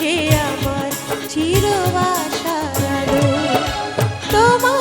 যে আমার চিরবাসা তোমার